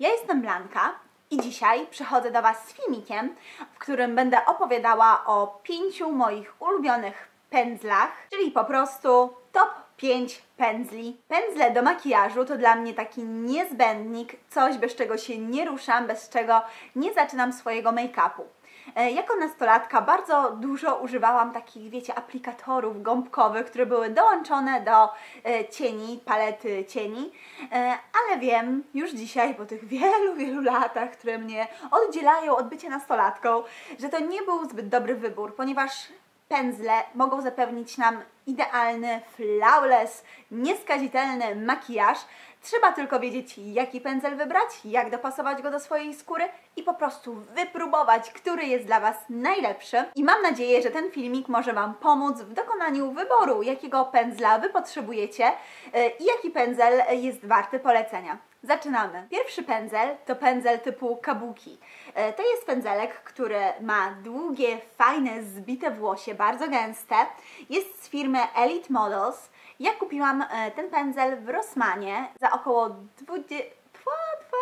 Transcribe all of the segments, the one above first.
Ja jestem Blanka i dzisiaj przychodzę do Was z filmikiem, w którym będę opowiadała o pięciu moich ulubionych pędzlach, czyli po prostu top 5 pędzli. Pędzle do makijażu to dla mnie taki niezbędnik, coś bez czego się nie ruszam, bez czego nie zaczynam swojego make-upu. E, Jako nastolatka bardzo dużo używałam takich, wiecie, aplikatorów gąbkowych, które były dołączone do e, cieni, palety cieni, E, ale wiem już dzisiaj, po tych wielu, wielu latach, które mnie oddzielają od bycia nastolatką, że to nie był zbyt dobry wybór, ponieważ pędzle mogą zapewnić nam idealny, flawless, nieskazitelny makijaż. Trzeba tylko wiedzieć, jaki pędzel wybrać, jak dopasować go do swojej skóry i po prostu wypróbować, który jest dla Was najlepszy. I mam nadzieję, że ten filmik może Wam pomóc w dokonaniu wyboru, jakiego pędzla Wy potrzebujecie yy, i jaki pędzel jest warty polecenia. Zaczynamy. Pierwszy pędzel to pędzel typu kabuki. E, To jest pędzelek, który ma długie, fajne, zbite włosie, bardzo gęste. Jest z firmy Elite Models. Ja kupiłam e, ten pędzel w Rossmanie za około 20... Twa, twa,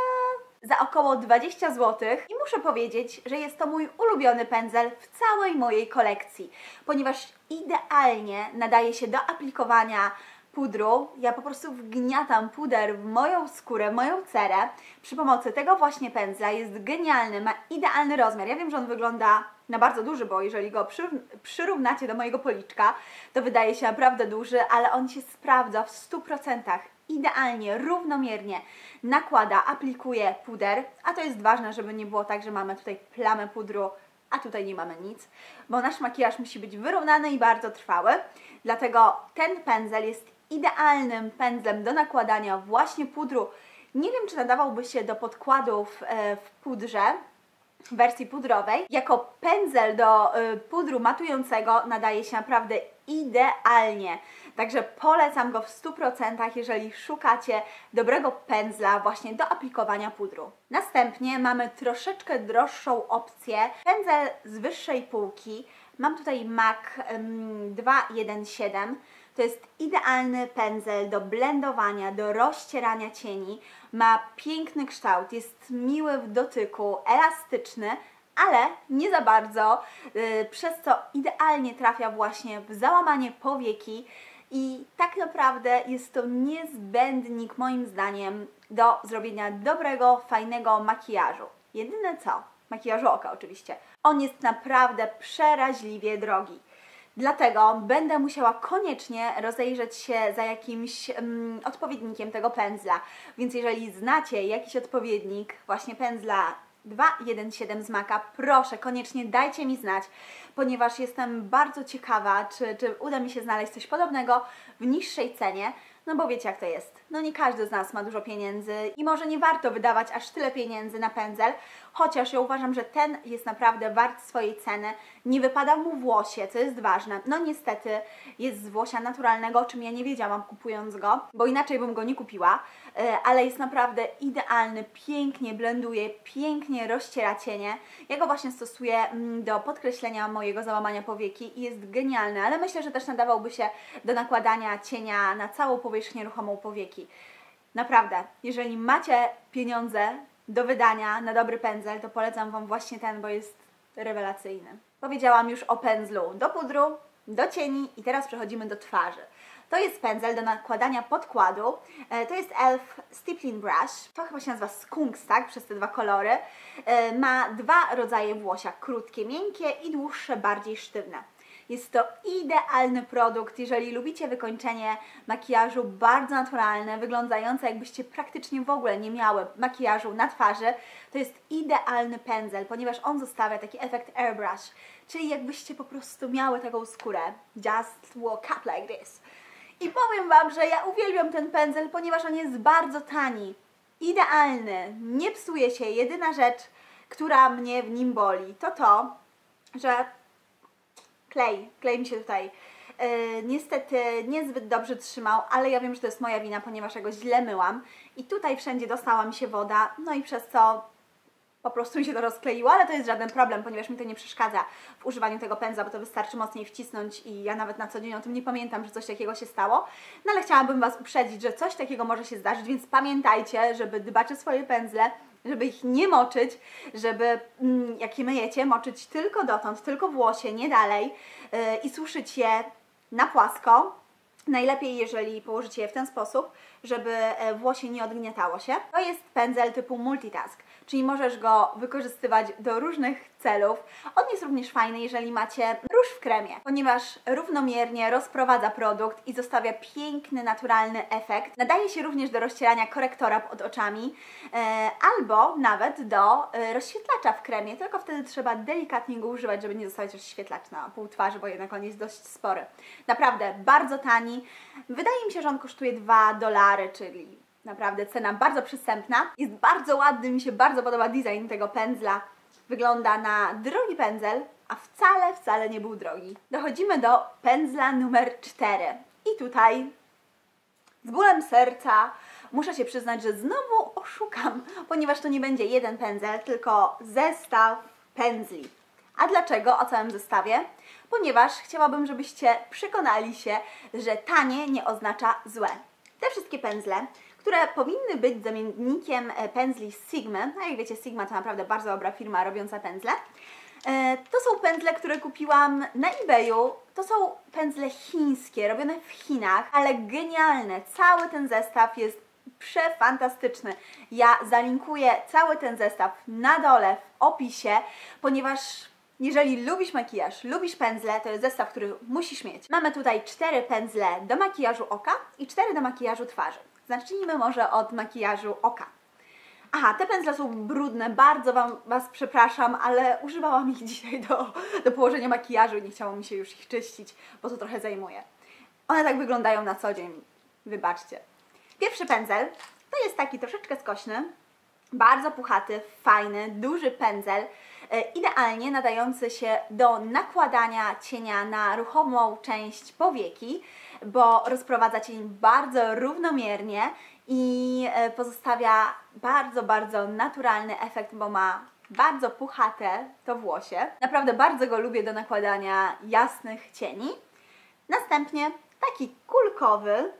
za około 20 zł i muszę powiedzieć, że jest to mój ulubiony pędzel w całej mojej kolekcji, ponieważ idealnie nadaje się do aplikowania pudru. Ja po prostu wgniatam puder w moją skórę, moją cerę przy pomocy tego właśnie pędzla. Jest genialny, ma idealny rozmiar. Ja wiem, że on wygląda na bardzo duży, bo jeżeli go przy, przyrównacie do mojego policzka, to wydaje się naprawdę duży, ale on się sprawdza w 100%. Idealnie, równomiernie nakłada, aplikuje puder, a to jest ważne, żeby nie było tak, że mamy tutaj plamę pudru, a tutaj nie mamy nic, bo nasz makijaż musi być wyrównany i bardzo trwały. Dlatego ten pędzel jest idealnym pędzlem do nakładania właśnie pudru. Nie wiem, czy nadawałby się do podkładów e, w pudrze, w wersji pudrowej. Jako pędzel do e, pudru matującego nadaje się naprawdę idealnie. Także polecam go w 100%, jeżeli szukacie dobrego pędzla właśnie do aplikowania pudru. Następnie mamy troszeczkę droższą opcję, pędzel z wyższej półki. Mam tutaj MAC ym, 217. To jest idealny pędzel do blendowania, do rozcierania cieni. Ma piękny kształt, jest miły w dotyku, elastyczny, ale nie za bardzo, yy, przez co idealnie trafia właśnie w załamanie powieki i tak naprawdę jest to niezbędnik moim zdaniem do zrobienia dobrego, fajnego makijażu. Jedyne co, makijażu oka oczywiście, on jest naprawdę przeraźliwie drogi. Dlatego będę musiała koniecznie rozejrzeć się za jakimś um, odpowiednikiem tego pędzla. Więc jeżeli znacie jakiś odpowiednik właśnie pędzla 217 z Maka, proszę, koniecznie dajcie mi znać, ponieważ jestem bardzo ciekawa, czy, czy uda mi się znaleźć coś podobnego w niższej cenie. No bo wiecie jak to jest. No nie każdy z nas ma dużo pieniędzy i może nie warto wydawać aż tyle pieniędzy na pędzel, chociaż ja uważam, że ten jest naprawdę wart swojej ceny. Nie wypada mu włosie, co jest ważne. No niestety jest z włosia naturalnego, o czym ja nie wiedziałam kupując go, bo inaczej bym go nie kupiła, e, ale jest naprawdę idealny, pięknie blenduje, pięknie rozciera cienie. Ja go właśnie stosuję mm, do podkreślenia mojego załamania powieki i jest genialny, ale myślę, że też nadawałby się do nakładania cienia na całą powierzchnię ruchomą powieki. Naprawdę, jeżeli macie pieniądze do wydania na dobry pędzel, to polecam Wam właśnie ten, bo jest rewelacyjny. Powiedziałam już o pędzlu do pudru, do cieni i teraz przechodzimy do twarzy. To jest pędzel do nakładania podkładu. E, To jest Elf Stippling Brush. To chyba się nazywa Skunks, tak? Przez te dwa kolory. E, Ma dwa rodzaje włosia. Krótkie, miękkie i dłuższe, bardziej sztywne. Jest to idealny produkt, jeżeli lubicie wykończenie makijażu bardzo naturalne, wyglądające jakbyście praktycznie w ogóle nie miały makijażu na twarzy. To jest idealny pędzel, ponieważ on zostawia taki efekt airbrush, czyli jakbyście po prostu miały taką skórę. Just walk up like this. I powiem Wam, że ja uwielbiam ten pędzel, ponieważ on jest bardzo tani, idealny, nie psuje się. Jedyna rzecz, która mnie w nim boli, to to, że klej, klej mi się tutaj. Yy, niestety niezbyt dobrze trzymał, ale ja wiem, że to jest moja wina, ponieważ ja go źle myłam. I tutaj wszędzie dostała mi się woda, no i przez co po prostu mi się to rozkleiło, ale to jest żaden problem, ponieważ mi to nie przeszkadza w używaniu tego pędzla, bo to wystarczy mocniej wcisnąć i ja nawet na co dzień o tym nie pamiętam, że coś takiego się stało. No ale chciałabym Was uprzedzić, że coś takiego może się zdarzyć, więc pamiętajcie, żeby dbać o swoje pędzle, żeby ich nie moczyć, żeby mm, jak je myjecie, moczyć tylko dotąd, tylko w łosie, nie dalej yy, i suszyć je na płasko, Najlepiej, jeżeli położycie je w ten sposób, żeby e, włosie nie odgniatało się. To jest pędzel typu multitask, czyli możesz go wykorzystywać do różnych celów. On jest również fajny, jeżeli macie róż w kremie, ponieważ równomiernie rozprowadza produkt i zostawia piękny, naturalny efekt. Nadaje się również do rozcierania korektora pod oczami e, albo nawet do e, rozświetlacza w kremie, tylko wtedy trzeba delikatnie go używać, żeby nie zostawiać rozświetlacz na pół twarzy, bo jednak on jest dość spory. Naprawdę bardzo tani. Wydaje mi się, że on kosztuje 2 dolary, czyli naprawdę cena bardzo przystępna. Jest bardzo ładny, mi się bardzo podoba design tego pędzla wygląda na drogi pędzel, a wcale, wcale nie był drogi. Dochodzimy do pędzla numer 4. I tutaj z bólem serca muszę się przyznać, że znowu oszukam, ponieważ to nie będzie jeden pędzel, tylko zestaw pędzli. A dlaczego o całym zestawie? Ponieważ chciałabym, żebyście przekonali się, że tanie nie oznacza złe. Te wszystkie pędzle które powinny być zamiennikiem e, pędzli Sigma. No jak wiecie, Sigma to naprawdę bardzo dobra firma robiąca pędzle. E, to są pędzle, które kupiłam na eBayu. To są pędzle chińskie, robione w Chinach, ale genialne. Cały ten zestaw jest przefantastyczny. Ja zalinkuję cały ten zestaw na dole w opisie, ponieważ jeżeli lubisz makijaż, lubisz pędzle, to jest zestaw, który musisz mieć. Mamy tutaj cztery pędzle do makijażu oka i cztery do makijażu twarzy. Zacznijmy może od makijażu oka. Aha, te pędzle są brudne, bardzo wam, Was przepraszam, ale używałam ich dzisiaj do, do położenia makijażu i nie chciało mi się już ich czyścić, bo to trochę zajmuje. One tak wyglądają na co dzień, wybaczcie. Pierwszy pędzel to jest taki troszeczkę skośny, bardzo puchaty, fajny, duży pędzel, e, idealnie nadający się do nakładania cienia na ruchomą część powieki bo rozprowadza cień bardzo równomiernie i e, pozostawia bardzo, bardzo naturalny efekt, bo ma bardzo puchate to włosie. Naprawdę bardzo go lubię do nakładania jasnych cieni. Następnie taki kulkowy,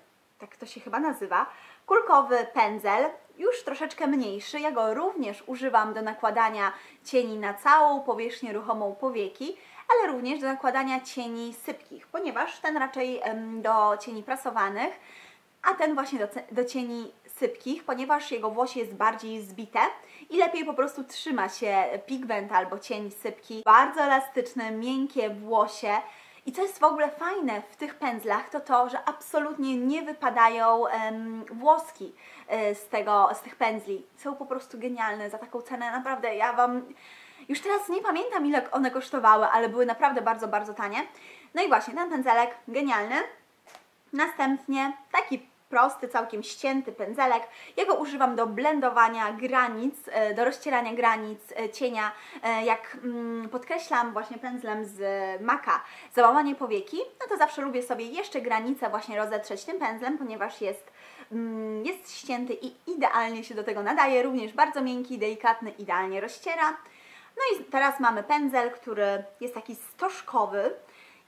tak to się chyba nazywa, kulkowy pędzel, już troszeczkę mniejszy. Ja go również używam do nakładania cieni na całą powierzchnię ruchomą powieki, ale również do nakładania cieni sypkich, ponieważ ten raczej do cieni prasowanych, a ten właśnie do, do cieni sypkich, ponieważ jego włosie jest bardziej zbite i lepiej po prostu trzyma się pigment albo cień sypki. Bardzo elastyczne, miękkie włosie. I co jest w ogóle fajne w tych pędzlach, to to, że absolutnie nie wypadają włoski y, z, tego, z tych pędzli. Są po prostu genialne za taką cenę. Naprawdę, ja Wam już teraz nie pamiętam ile one kosztowały, ale były naprawdę bardzo, bardzo tanie. No i właśnie, ten pędzelek genialny. Następnie taki prosty, całkiem ścięty pędzelek. Ja go używam do blendowania granic, e, do rozcierania granic e, cienia. E, jak mm, podkreślam właśnie pędzlem z maka załamanie powieki, no to zawsze lubię sobie jeszcze granicę właśnie rozetrzeć tym pędzlem, ponieważ jest, mm, jest ścięty i idealnie się do tego nadaje. Również bardzo miękki, delikatny, idealnie rozciera. No i teraz mamy pędzel, który jest taki stożkowy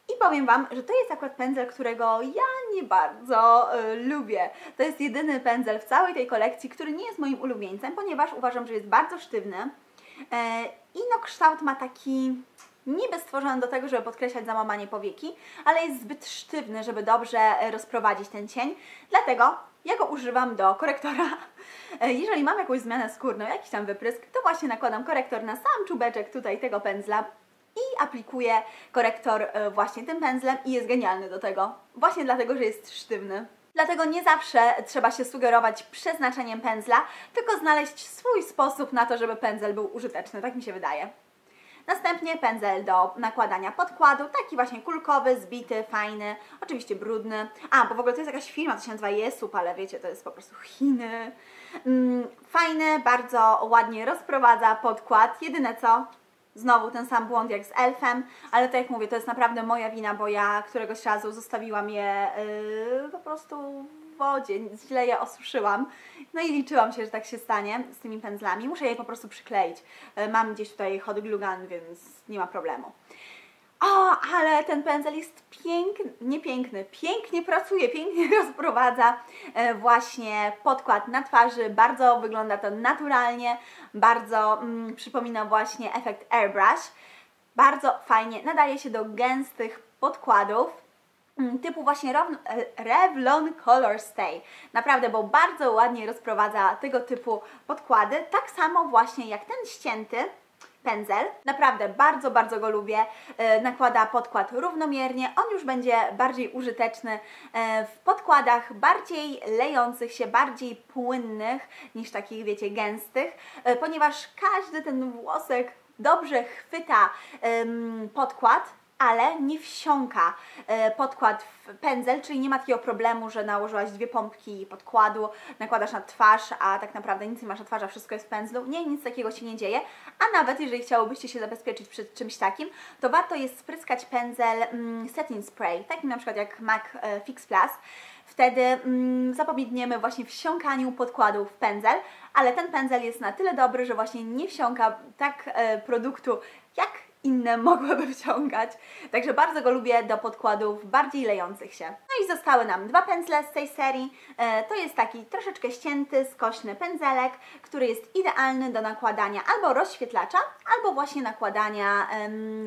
i powiem Wam, że to jest akurat pędzel, którego ja nie bardzo y, lubię. To jest jedyny pędzel w całej tej kolekcji, który nie jest moim ulubieńcem, ponieważ uważam, że jest bardzo sztywny e, i no kształt ma taki niby stworzony do tego, żeby podkreślać załamanie powieki, ale jest zbyt sztywny, żeby dobrze e, rozprowadzić ten cień. Dlatego ja go używam do korektora. E, jeżeli mam jakąś zmianę skórną, jakiś tam wyprysk, to właśnie nakładam korektor na sam czubeczek tutaj tego pędzla i aplikuję korektor e, właśnie tym pędzlem i jest genialny do tego. Właśnie dlatego, że jest sztywny. Dlatego nie zawsze trzeba się sugerować przeznaczeniem pędzla, tylko znaleźć swój sposób na to, żeby pędzel był użyteczny, tak mi się wydaje. Następnie pędzel do nakładania podkładu, taki właśnie kulkowy, zbity, fajny, oczywiście brudny. A, bo w ogóle to jest jakaś firma, to się nazywa Jesup, ale wiecie, to jest po prostu Chiny. Mm, fajny, bardzo ładnie rozprowadza podkład. Jedyne co, znowu ten sam błąd jak z elfem, ale tak jak mówię, to jest naprawdę moja wina, bo ja któregoś razu zostawiłam je yy, po prostu w wodzie, źle je osuszyłam. No i liczyłam się, że tak się stanie z tymi pędzlami. Muszę je po prostu przykleić. E, Mam gdzieś tutaj hot glue gun, więc nie ma problemu. O, ale ten pędzel jest piękny, nie piękny, pięknie pracuje, pięknie rozprowadza e, właśnie podkład na twarzy, bardzo wygląda to naturalnie, bardzo mm, przypomina właśnie efekt airbrush, bardzo fajnie nadaje się do gęstych podkładów, mm, typu właśnie e, Revlon Color Stay. Naprawdę, bo bardzo ładnie rozprowadza tego typu podkłady, tak samo właśnie jak ten ścięty, pędzel. Naprawdę bardzo, bardzo go lubię. E, Nakłada podkład równomiernie. On już będzie bardziej użyteczny e, w podkładach bardziej lejących się, bardziej płynnych niż takich, wiecie, gęstych, e, ponieważ każdy ten włosek dobrze chwyta podkład, ale nie wsiąka e, podkład w pędzel, czyli nie ma takiego problemu, że nałożyłaś dwie pompki podkładu, nakładasz na twarz, a tak naprawdę nic nie masz na twarzy, wszystko jest w pędzlu. Nie, nic takiego się nie dzieje, a nawet jeżeli chciałobyście się zabezpieczyć przed czymś takim, to warto jest spryskać pędzel mm, setting spray, takim na przykład jak MAC e, Fix Plus. Wtedy mm, zapobiegniemy właśnie wsiąkaniu podkładu w pędzel, ale ten pędzel jest na tyle dobry, że właśnie nie wsiąka tak e, produktu inne mogłyby wciągać. Także bardzo go lubię do podkładów bardziej lejących się. No i zostały nam dwa pędzle z tej serii. E, to jest taki troszeczkę ścięty, skośny pędzelek, który jest idealny do nakładania albo rozświetlacza, albo właśnie nakładania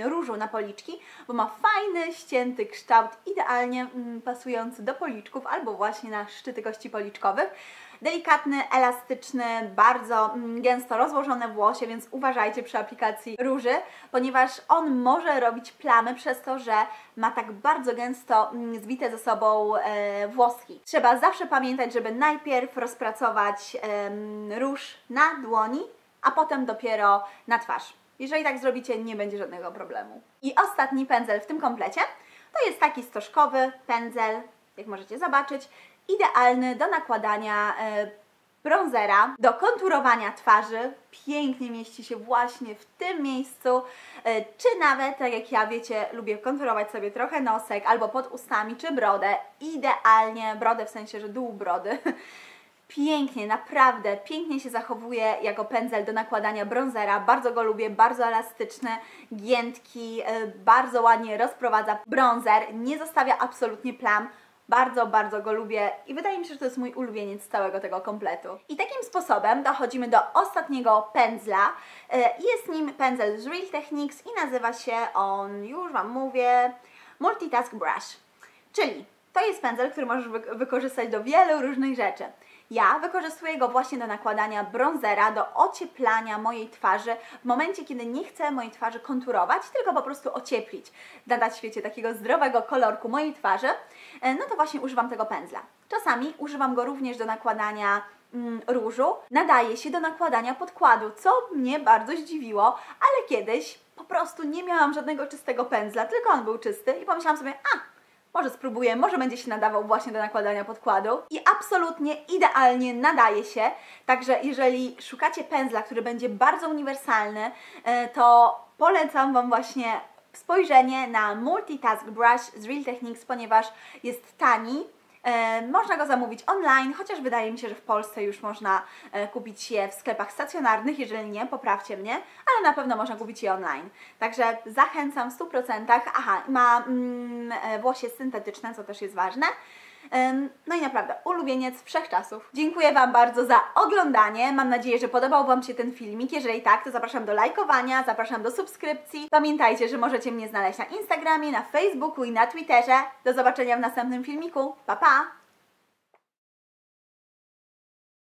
różu na policzki, bo ma fajny, ścięty kształt, idealnie mm, pasujący do policzków, albo właśnie na szczyty kości policzkowych. Delikatny, elastyczny, bardzo mm, gęsto rozłożone włosie, więc uważajcie przy aplikacji róży, ponieważ on może robić plamy przez to, że ma tak bardzo gęsto mm, zbite ze sobą e, włoski. Trzeba zawsze pamiętać, żeby najpierw rozpracować róż na dłoni, a potem dopiero na twarz. Jeżeli tak zrobicie, nie będzie żadnego problemu. I ostatni pędzel w tym komplecie to jest taki stożkowy pędzel, jak możecie zobaczyć, idealny do nakładania e, bronzera, do konturowania twarzy. Pięknie mieści się właśnie w tym miejscu, e, czy nawet, tak jak ja wiecie, lubię konturować sobie trochę nosek albo pod ustami, czy brodę. Idealnie, brodę w sensie, że dół brody. Pięknie, naprawdę pięknie się zachowuje jako pędzel do nakładania bronzera. Bardzo go lubię, bardzo elastyczny, giętki, e, bardzo ładnie rozprowadza bronzer, nie zostawia absolutnie plam. Bardzo, bardzo go lubię i wydaje mi się, że to jest mój ulubieniec całego tego kompletu. I takim sposobem dochodzimy do ostatniego pędzla. E, Jest nim pędzel z Real Techniques i nazywa się on, już Wam mówię, Multitask Brush. Czyli to jest pędzel, który możesz wy wykorzystać do wielu różnych rzeczy. Ja wykorzystuję go właśnie do nakładania bronzera, do ocieplania mojej twarzy w momencie, kiedy nie chcę mojej twarzy konturować, tylko po prostu ocieplić, nadać świecie takiego zdrowego kolorku mojej twarzy, no to właśnie używam tego pędzla. Czasami używam go również do nakładania mm, różu, nadaje się do nakładania podkładu, co mnie bardzo zdziwiło, ale kiedyś po prostu nie miałam żadnego czystego pędzla, tylko on był czysty i pomyślałam sobie, a może spróbuję, może będzie się nadawał właśnie do nakładania podkładu i absolutnie idealnie nadaje się. Także jeżeli szukacie pędzla, który będzie bardzo uniwersalny, e, to polecam Wam właśnie spojrzenie na Multitask Brush z Real Techniques, ponieważ jest tani, E, Można go zamówić online, chociaż wydaje mi się, że w Polsce już można e, kupić je w sklepach stacjonarnych, jeżeli nie, poprawcie mnie, ale na pewno można kupić je online. Także zachęcam w 100%. Aha, ma mm, e, włosie syntetyczne, co też jest ważne. No i naprawdę, ulubieniec wszechczasów. Dziękuję Wam bardzo za oglądanie. Mam nadzieję, że podobał Wam się ten filmik. Jeżeli tak, to zapraszam do lajkowania, zapraszam do subskrypcji. Pamiętajcie, że możecie mnie znaleźć na Instagramie, na Facebooku i na Twitterze. Do zobaczenia w następnym filmiku. Pa, pa!